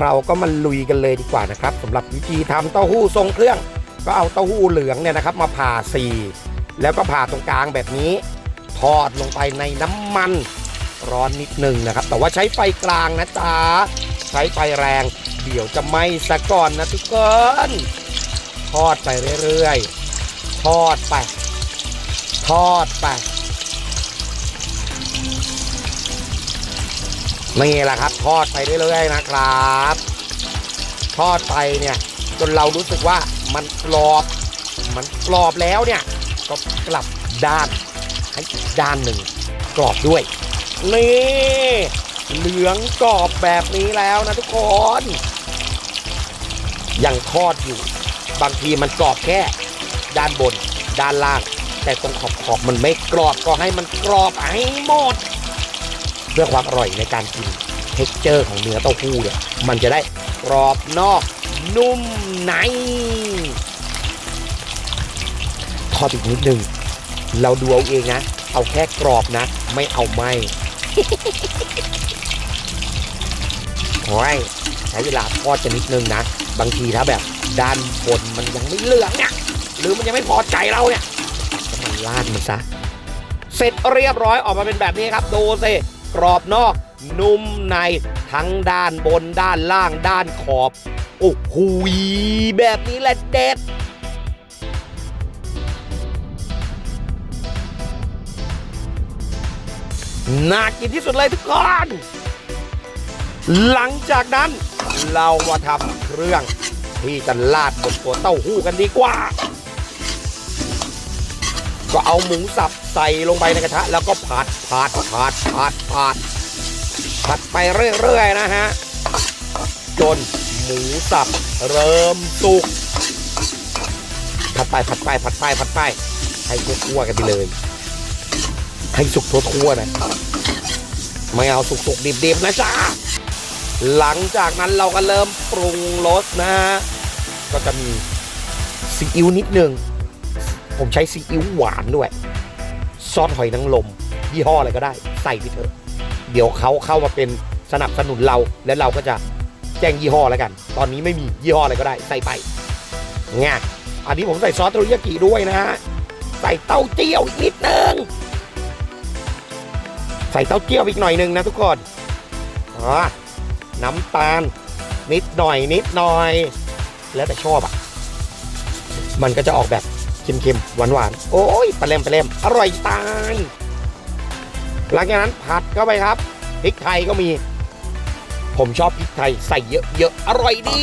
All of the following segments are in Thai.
เราก็มาลุยกันเลยดีกว่านะครับสำหรับวิธีทำเต้าหู้ทรงเครื่อง ก็เอาเต้าหู้เหลืองเนี่ยนะครับ มาผ่าสีแล้วก็ผ่าตรงกลางแบบนี้ ทอดลงไปในน้ำมันร้อนนิดหนึงนะครับ แต่ว่าใช้ไฟกลางนะจ๊ะใช้ไฟแรง เดี๋ยวจะไหม้ซะก่อนนะทุกคนทอดไปเรื่อยๆทอดไป ทอดไป นี่แหละครับ ทอดไปเรื่อยๆนะครับ ทอดไปเนี่ย จนเรารู้สึกว่ามันกรอบ มันกรอบแล้วเนี่ย ก็กลับด้านให้ด้านหนึ่งกรอบด้วย นี่ เหลืองกรอบแบบนี้แล้วนะทุกคน ยังทอดอยู่ บางทีมันกรอบแค่ ด้านบน ด้านล่าง แต่ตรงขอบขอบๆมันไม่กรอบก็ให้มันกรอบให้หมด พื่อความอร่อยในการกินเท็กเจอร์ของเนื้อเต้าหู้เนี่ยมันจะได้กรอบนอกนุ่มในทอดอีกนิดนึง เราดูเอาเองนะ เอาแค่กรอบนะ ไม่เอาไหมโอ้ยใช้เวลาทอดจะนิดนึงนะ บางทีถ้าแบบด้านบนมันยังไม่เหลืองเนี่ยหรือมันยังไม่พอใจเราเนี่ยมันราดมันซะเสร็จเรียบร้อยออกมาเป็นแบบนี้ครับ ดูสิ กรอบนอก นุ่มในทั้งด้านบนด้านล่างด้านขอบ โอ้โหแบบนี้แหละเด็ดน่ากินที่สุดเลยทุกคนหลังจากนั้นเรามาทำเครื่องที่จะลาดบนตัวเต้าหู้กันดีกว่า ก็เอาหมูสับใส่ลงไปในกระทะ แล้วก็ผัดผัดผัดผัดผัดผัดไปเรื่อยๆนะฮะ จนหมูสับเริ่มสุกผัดไปผัดไปผัดไปผัดไปให้ทั่วๆกันไปเลย ให้สุกทั่วๆนะไม่เอาสุกๆดิบๆนะจ๊ะหลังจากนั้นเราก็เริ่มปรุงรสนะฮะก็จะมีซีอิ๊วนิดหนึ่ง ผมใช้ซีอิ๊วหวานด้วย ซอสหอยนางรมยี่ห้ออะไรก็ได้ ใส่ไปเถอะ เดี๋ยวเขาเข้ามาเป็นสนับสนุนเราแล้วเราก็จะแจ้งยี่ห้อแล้วกัน ตอนนี้ไม่มียี่ห้ออะไรก็ได้ ใส่ไปไงอันนี้ผมใส่ซอสเทริยากิด้วยนะฮะใส่เต้าเจี้ยวอีกนิดนึงใส่เต้าเจี้ยวอีกหน่อยนึงนะทุกคนอ๋อน้ำตาล นิดหน่อยนิดหน่อย แล้วแต่ชอบอะ มันก็จะออกแบบ เค็มๆหวานๆโอ้ยปลาเลมปลาเลมอร่อยตาย หลังจากนั้นผัดเข้าไปครับพริกไทยก็มี ผมชอบพริกไทยใส่เยอะๆอร่อยดี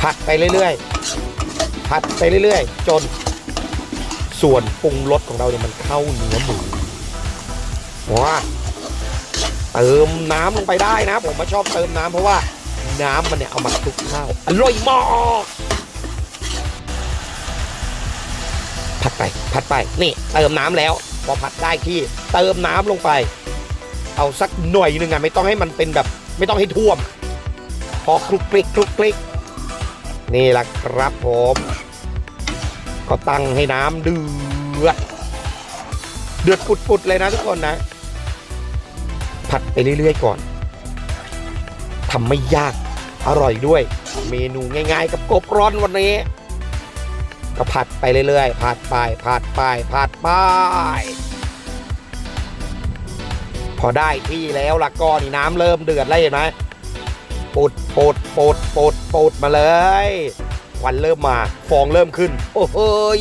ผัดไปเรื่อยๆผัดไปเรื่อยๆ จน ส่วนปรุงรสของเราเนี่ยมันเข้าเนื้อหมูว้าเติมน้ำลงไปได้นะ ผมมาชอบเติมน้ำเพราะว่าน้ำมันเนี่ยเอามาคลุกข้าวอร่อยมาก ผัดไปผัดไป นี่เติมน้ำแล้ว พอผัดได้ที่เติมน้ำลงไป เอาสักหน่อยหนึ่งอะไม่ต้องให้มันเป็นแบบ ไม่ต้องให้ท่วม พอคลุกคลิกคลุกคลิก นี่แหละครับผม ก็ตั้งให้น้ำเดือด เดือดปุดๆเลยนะทุกคนนะ ผัดไปเรื่อยๆก่อนทำไม่ยากอร่อยด้วย เมนูง่ายๆ กับกบร้อนวันนี้ ก็ผัดไปเรื่อยๆผัดไปผัดไปผัดไป พอได้ที่แล้วละก็นี่น้ำเริ่มเดือดแล้วเห็นไหมปุดปุดปุดปุดปุดมาเลยควันเริ่มมา ฟองเริ่มขึ้น โอ้โหย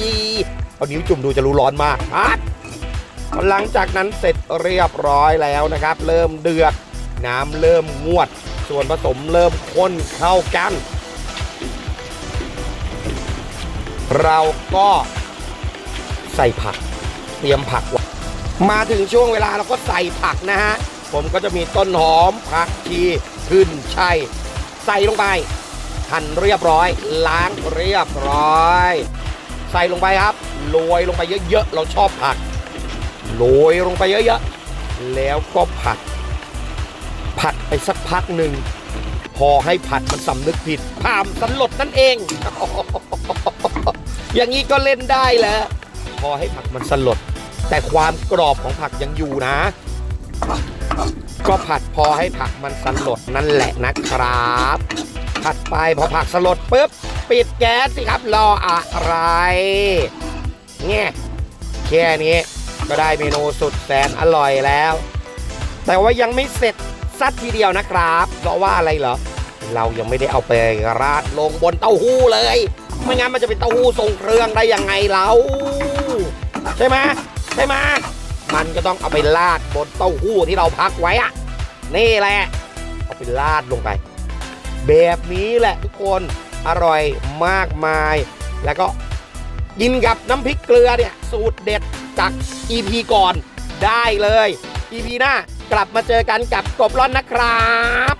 เอานิ้วจุ่มดูจะรู้ร้อนมากพัดหลังจากนั้นเสร็จเรียบร้อยแล้วนะครับ เริ่มเดือด น้ำเริ่มงวด ส่วนผสมเริ่มข้นเข้ากัน เราก็ใส่ผัก เตรียมผักไว้มาถึงช่วงเวลาเราก็ใส่ผักนะฮะ ผมก็จะมีต้นหอมผักชีขึ้นช่ายใส่ลงไปหั่นเรียบร้อย ล้างเรียบร้อย ใส่ลงไปครับโรยลงไปเยอะๆเราชอบผักโรยลงไปเยอะๆแล้วก็ผัด ผัดไปสักพักหนึ่งพอให้ผัดมันสำนึกผิดพามสลดนั่นเอง อย่างนี้ก็เล่นได้แล้ว พอให้ผักมันสลด แต่ความกรอบของผักยังอยู่นะ ก็ผัดพอให้ผักมันสลดนั่นแหละนะครับ ผัดไปพอผักสลดปุ๊บปิดแก๊สสิครับรออะไรเนี่ยแค่นี้ก็ได้เมนูสุดแสนอร่อยแล้ว แต่ว่ายังไม่เสร็จสักทีเดียวนะครับ เพราะว่าอะไรเหรอ เรายังไม่ได้เอาไปราดลงบนเต้าหู้เลย ไม่งั้นมันจะเป็นเต้าหู้ทรงเครื่องได้ยังไงเราใช่ไหมใช่ไหมมันก็ต้องเอาไปราดบนเต้าหู้ที่เราพักไว้อะนี่แหละเอาไปราดลงไป แบบนี้แหละทุกคนอร่อยมากมาย แล้วก็กินกับน้ำพริกเกลือเนี่ย สูตรเด็ดจาก EP ก่อนได้เลย EP หน้ากลับมาเจอกันกับกบร้อนนะครับ